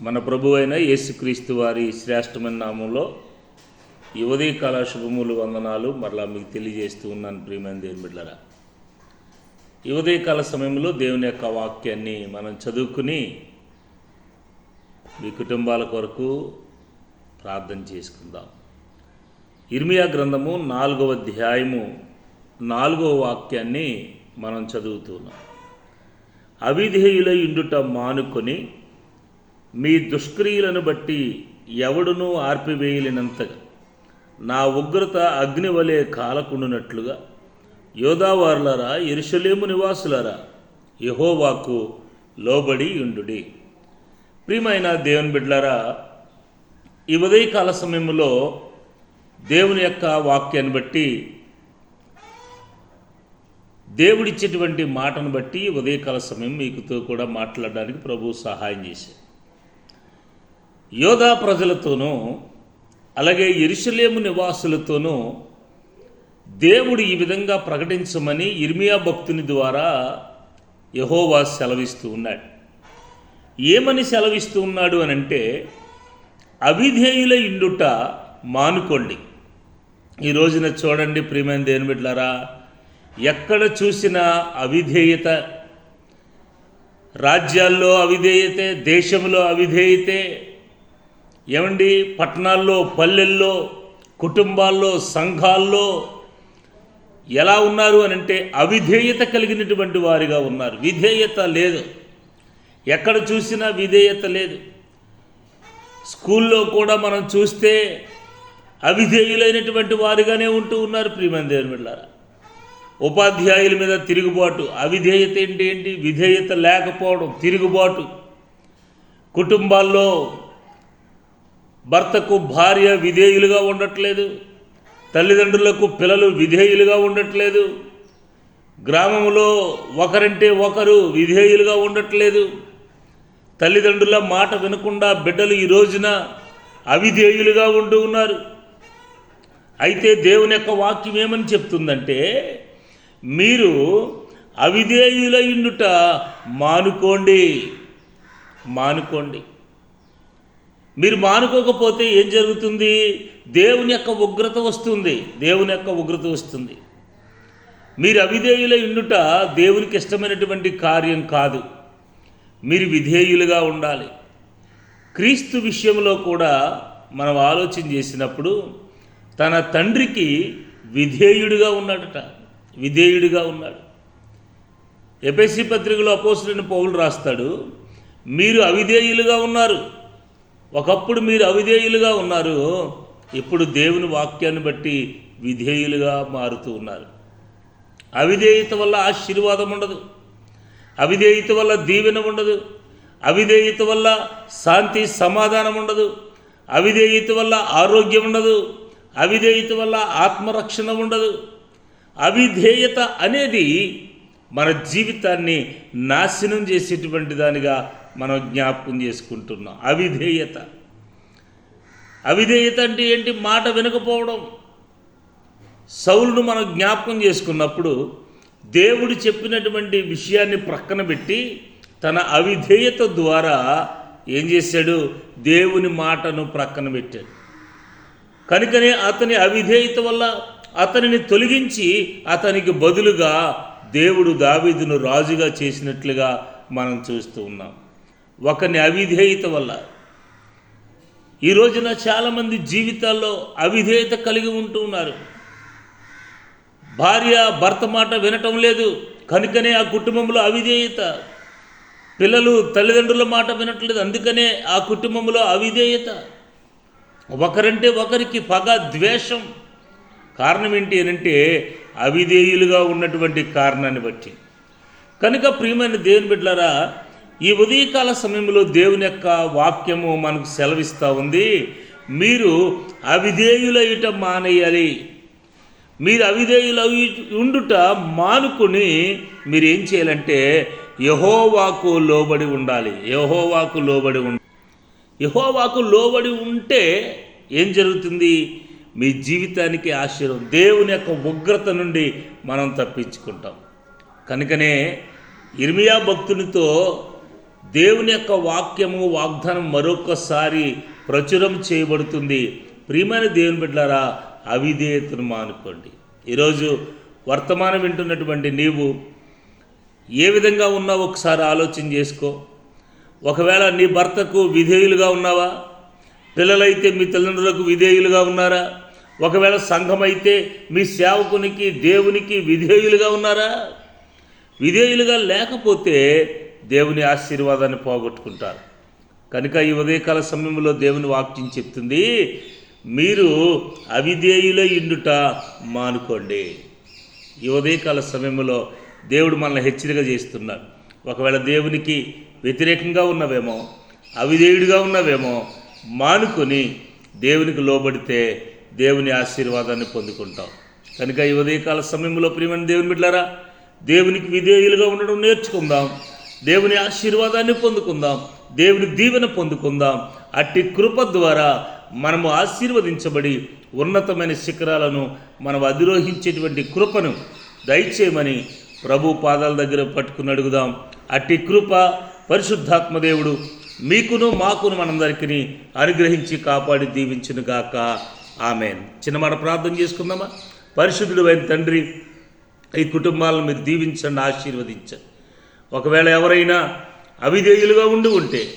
మన ప్రభు అయిన యేసుక్రీస్తు వారి శ్రేష్టమైన నామంలో ఈ ఉదయకాల శుభములు వందనాలు మరలా మీకు తెలియజేస్తూ ఉన్నాను ప్రియమైన దేవుని బిడ్డరా ఈ ఉదయకాల సమయంలో దేవుని యొక్క వాక్యాన్ని మనం చదువుకుని మీ కుటుంబాల కొరకు ప్రార్థన చేసుకుందాం. ఇర్మియా గ్రంథము నాలుగవ అధ్యాయము నాలుగవ వాక్యాన్ని మనం చదువుతున్నాం అవిధేయుల ఇండుట మానుకొని మీ దుష్క్రియలను బట్టి ఎవడునూ ఆర్పివేయలేనంతగా నా ఉగ్రత అగ్ని వలె కాలకుండునట్లుగా యోధావారులారా ఎరుషలేము నివాసులారా యహోవాకు లోబడి ఉండుడి. ప్రియమైన దేవుని బిడ్డలారా ఈ ఉదయకాల సమయంలో దేవుని యొక్క వాక్యాన్ని బట్టి దేవుడిచ్చేటువంటి మాటను బట్టి ఉదయకాల సమయం మీకుతో కూడా మాట్లాడడానికి ప్రభు సహాయం చేశారు యోధా ప్రజలతోనూ అలాగే ఎరుషలేము నివాసులతోనూ దేవుడు ఈ విధంగా ప్రకటించమని ఇర్మియా భక్తుని ద్వారా యహోవా సెలవిస్తూ ఉన్నాడు. ఏమని సెలవిస్తూ ఉన్నాడు అని అంటే అవిధేయుల ఇండుట మానుకోండి. ఈ రోజున చూడండి ప్రియమైన దేని బిడ్డలారా ఎక్కడ చూసినా అవిధేయత? రాజ్యాల్లో అవిధేయతే దేశంలో అవిధేయతే ఏమండి? పట్టణాల్లో పల్లెల్లో కుటుంబాల్లో సంఘాల్లో ఎలా ఉన్నారు అని అంటే అవిధేయత కలిగినటువంటి వారిగా ఉన్నారు. విధేయత లేదు. ఎక్కడ చూసినా విధేయత లేదు. స్కూల్లో కూడా మనం చూస్తే అవిధేయులైనటువంటి వారిగానే ఉంటూ ఉన్నారు ప్రియమైన దేవుని ఉపాధ్యాయుల మీద తిరుగుబాటు. అవిధేయత ఏంటి ఏంటి? విధేయత లేకపోవడం తిరుగుబాటు. కుటుంబాల్లో భర్తకు భార్య విధేయులుగా ఉండట్లేదు తల్లిదండ్రులకు పిల్లలు విధేయులుగా ఉండట్లేదు గ్రామంలో ఒకరంటే ఒకరు విధేయులుగా ఉండట్లేదు. తల్లిదండ్రుల మాట వినకుండా బిడ్డలు ఈ రోజున అవిధేయులుగా ఉంటూ ఉన్నారు. అయితే దేవుని యొక్క వాక్యం ఏమని చెప్తుందంటే మీరు అవిధేయులయుండుట మానుకోండి మానుకోండి. మీరు మానుకోకపోతే ఏం జరుగుతుంది? దేవుని యొక్క ఉగ్రత వస్తుంది. దేవుని యొక్క ఉగ్రత వస్తుంది. మీరు అవిధేయుల ఇండుట దేవునికి ఇష్టమైనటువంటి కార్యం కాదు. మీరు విధేయులుగా ఉండాలి. క్రీస్తు విషయంలో కూడా మనం ఆలోచన చేసినప్పుడు తన తండ్రికి విధేయుడిగా ఉన్నాడట. విధేయుడిగా ఉన్నాడు. ఎపిసి పత్రికలో అపోసులైన పౌలు రాస్తాడు మీరు అవిధేయులుగా ఉన్నారు. ఒకప్పుడు మీరు అవిధేయులుగా ఉన్నారు ఇప్పుడు దేవుని వాక్యాన్ని బట్టి విధేయులుగా మారుతూ ఉన్నారు. అవిధేయత వల్ల ఆశీర్వాదం ఉండదు. అవిధేయత వల్ల దీవెన ఉండదు. అవిధేయత వల్ల శాంతి సమాధానం ఉండదు. అవిధేయత వల్ల ఆరోగ్యం ఉండదు. అవిధేయత వల్ల ఆత్మరక్షణ ఉండదు. అవిధేయత అనేది మన జీవితాన్ని నాశనం చేసేటువంటి దానిగా మనం జ్ఞాపకం చేసుకుంటున్నాం. అవిధేయత. అవిధేయత అంటే ఏంటి? మాట వినకపోవడం. సౌలును మనం జ్ఞాపకం చేసుకున్నప్పుడు దేవుడు చెప్పినటువంటి విషయాన్ని ప్రక్కన పెట్టి తన అవిధేయత ద్వారా ఏం చేశాడు? దేవుని మాటను ప్రక్కన పెట్టాడు. కనుకనే అతని అవిధేయత వల్ల అతనిని తొలగించి అతనికి బదులుగా దేవుడు దావీదును రాజుగా చేసినట్లుగా మనం చూస్తూ ఉన్నాం. ఒకని అవిధేయత వల్ల. ఈ రోజున చాలామంది జీవితాల్లో అవిధేయత కలిగి ఉంటూ ఉన్నారు. భార్య భర్త మాట వినటం లేదు. కనుకనే ఆ కుటుంబంలో అవిధేయత. పిల్లలు తల్లిదండ్రుల మాట వినట్లేదు. అందుకనే ఆ కుటుంబంలో అవిధేయత. ఒకరంటే ఒకరికి పగ ద్వేషం. కారణం ఏంటి అంటే అవిధేయులుగా ఉన్నటువంటి కారణాన్ని బట్టి. కనుక ప్రియమైన దేవుని బిడ్డలారా ఈ ఉదయకాల సమయంలో దేవుని యొక్క వాక్యము మనకు సెలవిస్తూ ఉంది. మీరు అవిధేయులయుట మానేయాలి. మీరు అవిధేయులు ఉండుట మానుకొని మీరు ఏం చేయాలంటే యహోవాకు లోబడి ఉండాలి. యహోవాకు లోబడి ఉండాలి యహోవాకు లోబడి ఉంటే ఏం జరుగుతుంది? మీ జీవితానికి ఆశ్చర్యం దేవుని యొక్క ఉగ్రత నుండి మనం తప్పించుకుంటాం. కనుకనే ఇర్మియా భక్తునితో దేవుని యొక్క వాక్యము వాగ్దానం మరొకసారి ప్రచురం చేయబడుతుంది. ప్రియమైన దేవుని బిడ్డారా అవిధేయతను మానుకోండి. ఈరోజు వర్తమానం వింటున్నటువంటి నీవు ఏ విధంగా ఉన్నావు ఒకసారి ఆలోచన చేసుకో. ఒకవేళ నీ భర్తకు విధేయులుగా ఉన్నావా? పిల్లలైతే మీ తల్లిదండ్రులకు విధేయులుగా ఉన్నారా? ఒకవేళ సంఘం అయితే మీ సేవకునికి దేవునికి విధేయులుగా ఉన్నారా? విధేయులుగా లేకపోతే దేవుని ఆశీర్వాదాన్ని పోగొట్టుకుంటారు. కనుక ఈ ఉదయకాల సమయంలో దేవుని వాక్యం చెప్తుంది మీరు అవిధేయుల ఇండుట మానుకోండి. ఈ ఉదయకాల సమయంలో దేవుడు మనల్ని హెచ్చరిక చేస్తున్నాడు ఒకవేళ దేవునికి వ్యతిరేకంగా ఉన్నవేమో అవిధేయుడిగా ఉన్నవేమో మానుకొని దేవునికి లోబడితే దేవుని ఆశీర్వాదాన్ని పొందుకుంటాం. కనుక ఈ ఉదయకాల సమయంలో ప్రియమైన దేవుని బిడ్డారా దేవునికి విధేయులుగా ఉండడం నేర్చుకుందాం. దేవుని ఆశీర్వాదాన్ని పొందుకుందాం. దేవుని దీవెన పొందుకుందాం. అట్టి కృప ద్వారా మనము ఆశీర్వదించబడి ఉన్నతమైన శిఖరాలను మనం అధిరోహించేటువంటి కృపను దయచేయమని ప్రభు పాదాల దగ్గర పట్టుకుని అడుగుదాం. అట్టి కృప పరిశుద్ధాత్మదేవుడు మీకును మాకును మనందరికీ అనుగ్రహించి కాపాడి దీవించును ఆమె చిన్నమాట ప్రార్థన చేసుకుందామా? పరిశుద్ధుడు అయిన తండ్రి ఈ కుటుంబాలను మీరు దీవించండి ఆశీర్వదించండి. ఒకవేళ ఎవరైనా అవిధేయులుగా ఉండి ఉంటే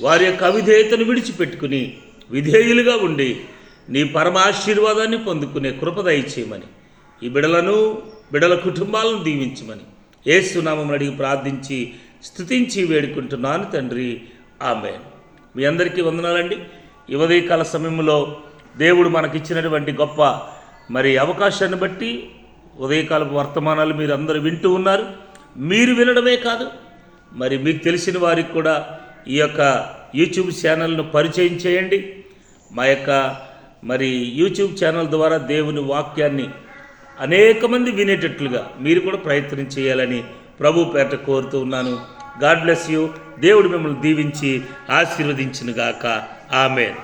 వారి యొక్క అవిధేయతను విడిచిపెట్టుకుని విధేయులుగా ఉండి నీ పరమాశీర్వాదాన్ని పొందుకునే కృప దయచేయమని ఈ బిడలను బిడల కుటుంబాలను దీవించమని ఏసునామం అడిగి ప్రార్థించి స్థుతించి వేడుకుంటున్నాను తండ్రి. ఆమె మీ అందరికీ వందనాలండి. ఈ సమయంలో దేవుడు మనకిచ్చినటువంటి గొప్ప మరి అవకాశాన్ని బట్టి ఉదయకాలపు వర్తమానాలు మీరు అందరూ వింటూ ఉన్నారు. మీరు వినడమే కాదు మరి మీకు తెలిసిన వారికి కూడా ఈ యొక్క యూట్యూబ్ ఛానల్ను పరిచయం చేయండి. మా యొక్క మరి యూట్యూబ్ ఛానల్ ద్వారా దేవుని వాక్యాన్ని అనేక మంది వినేటట్లుగా మీరు కూడా ప్రయత్నం చేయాలని ప్రభు పేట కోరుతూ ఉన్నాను. God bless you. దేవుడు మిమ్మల్ని దీవించి ఆశీర్వదించినగాక. ఆమె